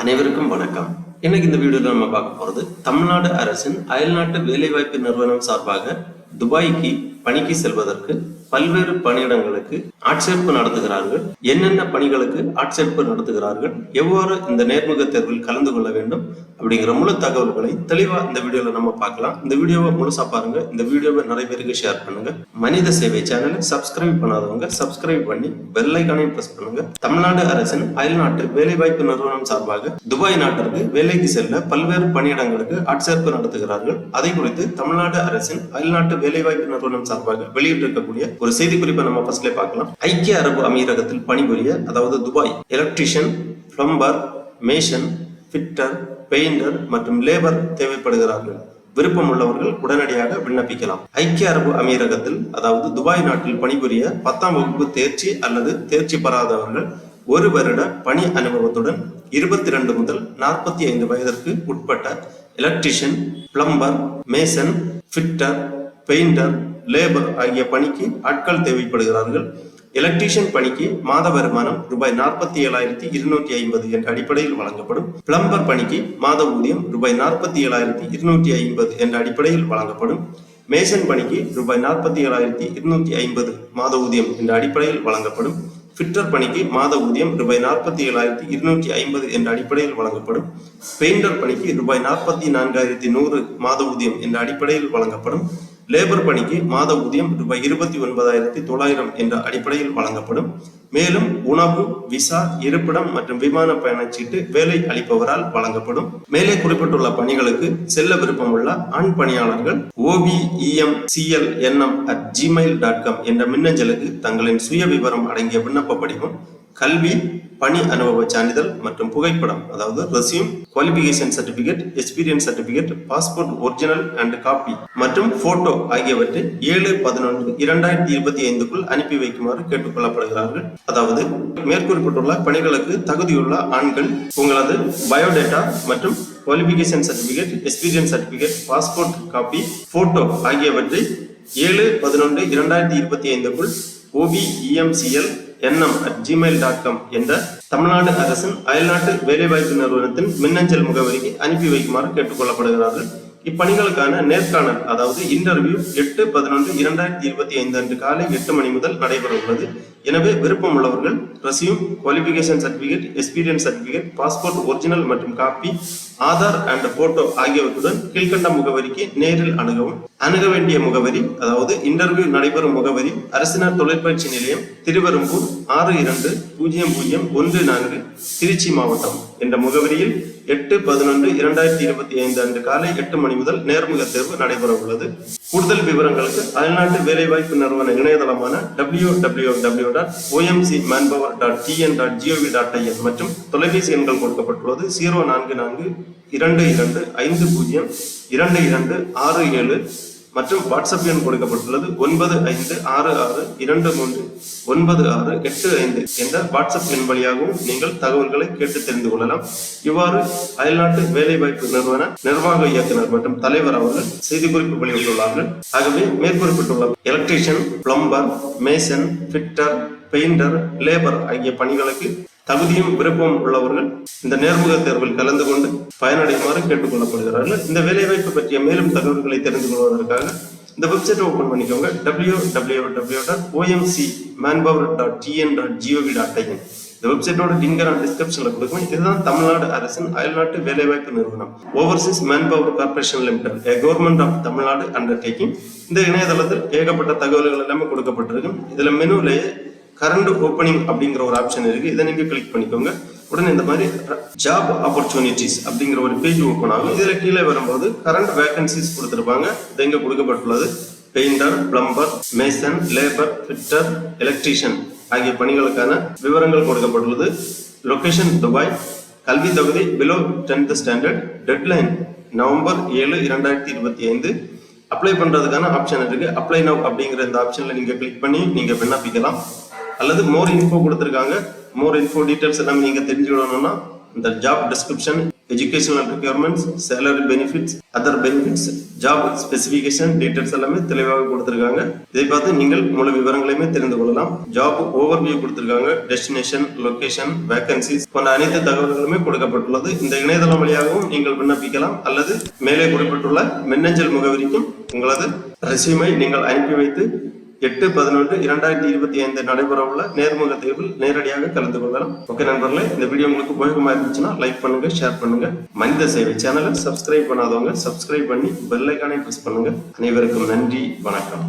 அனைவருக்கும் வணக்கம். இன்னைக்கு இந்த வீடியோவில் நம்ம பார்க்க போறது தமிழ்நாடு அரசின் அயல்நாட்டு வேலைவாய்ப்பு நிறுவனம் சார்பாக துபாய்க்கு பணிக்கு செல்வதற்கு பல்வேறு பணியிடங்களுக்கு ஆட்சேர்ப்பு நடத்துகிறார்கள். என்னென்ன பணிகளுக்கு ஆட்சேர்ப்பு நடத்துகிறார்கள்? எவ்வாறு இந்த நேர்முக தேர்வில் கலந்து கொள்ள வேண்டும்? அப்படிங்கிற முழு தகவல்களை தெளிவா இந்த வீடியோல நம்ம பார்க்கலாம். இந்த வீடியோவை முழுசா பாருங்க. இந்த வீடியோவை நிறைய பேருக்கு ஷேர் பண்ணுங்க. மனித சேவை சேனலை சப்ஸ்கிரைப் பண்ணாதவங்க சப்ஸ்கிரைப் பண்ணி பெல் ஐக்கானையும் பிரஸ் பண்ணுங்க. தமிழ்நாடு அரசின் அயல்நாட்டு வேலைவாய்ப்பு நிறுவனம் சார்பாக துபாய் நாட்டிற்கு வேலைக்கு செல்ல பல்வேறு பணியிடங்களுக்கு ஆட்சேர்ப்பு நடத்துகிறார்கள். அதை குறித்து தமிழ்நாடு அரசின் அயல்நாட்டு வேலைவாய்ப்பு நிறுவனம் சார்பாக வெளியிட்டிருக்கக்கூடிய ஒரு செய்தி குறிப்பை நம்ம ஃபர்ஸ்ட்ல பார்க்கலாம். ஐக்கிய அரபு அமீரகத்தில் பணிபுரிய அதாவது Dubai electrician plumber mason fitter painter மற்றும் லேபர் தேவைப்படுகிறார்கள். விருப்பம் உள்ளவர்கள் உடனடியாக விண்ணப்பிக்கலாம். ஐக்கிய அரபு அமீரகத்தில் அதாவது துபாய் நாட்டில் பணிபுரிய பத்தாம் வகுப்பு தேர்ச்சி அல்லது தேர்ச்சி பெறாதவர்கள் ஒரு வருட பணி அனுபவத்துடன் இருபத்தி ரெண்டு முதல் நாற்பத்தி ஐந்து வயதிற்கு உட்பட்ட electrician plumber mason fitter painter labour ஆகிய பணிக்கு ஆட்கள் தேவைப்படுகிறார்கள். எலக்ட்ரீஷியன் பணிக்கு மாத வருமானம் ரூபாய் நாற்பத்தி ஏழாயிரத்தி இருநூற்றி ஐம்பது என்ற அடிப்படையில் வழங்கப்படும். பிளம்பர் பணிக்கு மாத ஊதியம் ரூபாய் நாற்பத்தி ஏழாயிரத்தி இருநூற்றி ஐம்பது என்ற அடிப்படையில் வழங்கப்படும். மேசன் பணிக்கு ரூபாய் நாற்பத்தி ஏழாயிரத்தி இருநூற்றி ஐம்பது மாத ஊதியம் என்ற அடிப்படையில் வழங்கப்படும். ஃபிட்டர் பணிக்கு மாத ஊதியம் ரூபாய் நாற்பத்தி ஏழாயிரத்தி இருநூற்றி ஐம்பது என்ற அடிப்படையில் வழங்கப்படும். பெயிண்டர் பணிக்கு ரூபாய் நாற்பத்தி நான்காயிரத்தி நூறு மாத ஊதியம் என்ற அடிப்படையில் வழங்கப்படும். லேபர் பணிக்கு மாத ஊதியம் ரூபாய் இருபத்தி ஒன்பதாயிரத்தி தொள்ளாயிரம் என்ற அடிப்படையில் வழங்கப்படும். மேலும் உணவு விசா இருப்பிடம் மற்றும் விமான பயணச்சீட்டு வேலை அளிப்பவரால் வழங்கப்படும். மேலே குறிப்பிட்டுள்ள பணிகளுக்கு செல்ல விருப்பமுள்ள ஆண் பணியாளர்கள் ஓபிஇஎம் CL NM at Gmail dot com என்ற மின்னஞ்சலுக்கு தங்களின் சுய விவரம் அடங்கிய விண்ணப்ப படிவம் கல்வி பணி அனுபவ சான்றிதழ் மற்றும் புகைப்படம் அதாவது resume qualification certificate experience certificate passport original and copy மற்றும் போட்டோ ஆகியவற்றை ஏழு பதினொன்று இரண்டாயிரத்தி இருபத்தி ஐந்துக்குள் அனுப்பி வைக்குமாறு கேட்டுக்கொள்ளப்படுகிறார்கள். அதாவது மேற்குறிப்பிட்டுள்ள பணிகளுக்கு தகுதியுள்ள ஆண்கள் உங்களது பயோடேட்டா மற்றும் qualification certificate experience certificate passport copy photo ஆகியவற்றை ஏழு பதினொன்று இரண்டாயிரத்தி இருபத்தி ஐந்துக்குள் ஓபிஇஎம்சிஎல் NM at Gmail dot com என்ற தமிழ்நாடு அரசின் அயல்நாட்டு வேலைவாய்ப்பு நிறுவனத்தின் மின்னஞ்சல் முகவரிக்கு அனுப்பி வைக்குமாறு கேட்டுக்கொள்ளப்படுகிறார்கள். இப்பணிகளுக்கான நேர்காணல் அதாவது இன்டர்வியூ எட்டு பதினொன்று இரண்டாயிரத்தி இருபத்தி ஐந்து அன்று காலை எட்டு மணி முதல் நடைபெற உள்ளது. எனவே விருப்பம் உள்ளவர்கள் resume qualification certificate experience certificate passport original மற்றும் காப்பி ஆதார் அண்ட் போட்டோ ஆகியவற்றுடன் கீழ்கண்ட முகவரிக்கு நேரில் அணுகவும். அணுக வேண்டிய முகவரி அதாவது இன்டர்வியூ நடைபெறும் முகவரி அரசினர் தொழிற்பயிற்சி நிலையம் திருவெரும்பூர் ஆறு இரண்டு பூஜ்ஜியம் பூஜ்ஜியம் ஒன்று நான்கு திருச்சி மாவட்டம் என்ற முகவரியில் எட்டு பதினொன்று இரண்டாயிரத்தி இருபத்தி ஐந்து அன்று காலை எட்டு மணி முதல் நேர்முக தேர்வு நடைபெற உள்ளது. கூடுதல் விவரங்களுக்கு அயல்நாட்டு வேலைவாய்ப்பு நிறுவன இணையதளமான W W W dot OMC manpower dot TN dot GOV dot IN மற்றும் தொலைபேசி எண்கள் கொடுக்கப்பட்டுள்ளது. ஜீரோ நான்கு நான்கு இரண்டு இரண்டு ஐந்து பூஜ்ஜியம் இரண்டு இரண்டு ஆறு ஏழு மற்றும் வாட்ஸ்அப் எண் கொடுக்கப்பட்டுள்ளது ஒன்பது ஐந்து ஆறு ஆறு இரண்டு மூன்று ஒன்பது ஆறு எட்டு ஐந்து என்ற வாட்ஸ்அப் எண் வழியாகவும் நீங்கள் தகவல்களை கேட்டு தெரிந்து கொள்ளலாம். இவ்வாறு அயல்நாட்டு வேலைவாய்ப்பு நிறுவன நிர்வாக இயக்குனர் மற்றும் தலைவர் அவர்கள் செய்திக்குறிப்பு வெளியிட்டுள்ளார்கள். ஆகவே மேற்குறிப்பிட்டுள்ள electrician plumber mason fitter painter labour ஆகிய பணிகளுக்கு தகுதியும் விருப்பம் உள்ளவர்கள் இந்த நேர்முக தேர்வில் கலந்து கொண்டு பயனடையுமாறு கேட்டுக்கொள்ளப்படுகிறார்கள். இந்த வேலைவாய்ப்பு பற்றிய மேலும் தகவல்களை தெரிந்து கொள்வதற்காக இந்த வெப்சைட் ஓபன் பண்ணிக்கோங்க. W W W dot OMC manpower dot TN dot GOV dot IN இந்த வெப்சைட்டோட லிங்க் நான் டிஸ்கிரிப்ஷன்ல கொடுக்கும் இதுதான் தமிழ்நாடு அரசின் அயல்நாட்டு வேலைவாய்ப்பு நிறுவனம். Overseas manpower corporation limited government of Tamil Nadu undertaking இந்த இணையதளத்தில் ஏகப்பட்ட தகவல்கள் எல்லாமே கொடுக்கப்பட்டிருக்கு இதுல மெனுலேயே கரண்ட் ஓப்பனிங் அப்படிங்கிற ஒரு ஆப்ஷன் இருக்கு. இதை நீங்க கிளிக் பண்ணிக்கோங்க. உடனே இந்த மாதிரி ஜாப் ஆப்பர்ச்சுனிட்டிஸ் அப்படிங்கிற ஒரு பேஜ் ஓப்பன் ஆகும். இதுல கீழே வரும்போது கரண்ட் வேகன்சிஸ் கொடுத்துருப்பாங்க. இது இங்க கொடுக்கப்பட்டுள்ளது? Painter plumber mason labour fitter electrician ஆகிய பணிகளுக்கான விவரங்கள் கொடுக்கப்பட்டுள்ளது. Location Dubai. கல்வி தொகுதி below tenth standard deadline November ஏழு இரண்டாயிரத்தி இருபத்தி ஐந்து. அப்ளை பண்றதுக்கான ஆப்ஷன் இருக்கு. அப்ளை நவ் அப்படிங்கிற இந்த ஆப்ஷன்ல நீங்க கிளிக் பண்ணி நீங்க விண்ணப்பிக்கலாம். அல்லது மோர் இன்ஃபோ கொடுத்துருக்காங்க. மோர் இன்ஃபோ டீட்டெயில்ஸ் எல்லாமே நீங்க தெரிஞ்சுக்கணும்னா இந்த job description educational requirements salary benefits other benefits job specification details எல்லாமே தெளிவாக கொடுத்துருக்காங்க. இதை பார்த்து நீங்கள் முழு விவரங்களையுமே தெரிந்து கொள்ளலாம். ஜாப் ஓவர்வியூ கொடுத்துருக்காங்க. டெஸ்டினேஷன் லொகேஷன் வேகன்சிஸ் போன்ற அனைத்து தகவல்களுமே கொடுக்கப்பட்டுள்ளது. இந்த இணையதளம் வழியாகவும் நீங்கள் விண்ணப்பிக்கலாம். அல்லது மேலே குறிப்பிட்டுள்ள மின்னஞ்சல் முகவரிக்கும் உங்களது ரெசியூமை நீங்கள் அனுப்பி வைத்து எட்டு பதினொன்று இரண்டாயிரத்தி இருபத்தி ஐந்து நடைபெறவுள்ள நேர்முக தேர்வில் நேரடியாக கலந்து கொள்ளலாம். ஓகே நண்பர்களே இந்த வீடியோ உங்களுக்கு உபயோகமா இருந்துச்சுன்னா லைக் பண்ணுங்க ஷேர் பண்ணுங்க. மனித சேவை சேனலை சப்ஸ்கிரைப் பண்ணாதவங்க சப்ஸ்கிரைப் பண்ணி பெல் ஐக்கானை பிரஸ் பண்ணுங்க. அனைவருக்கும் நன்றி வணக்கம்.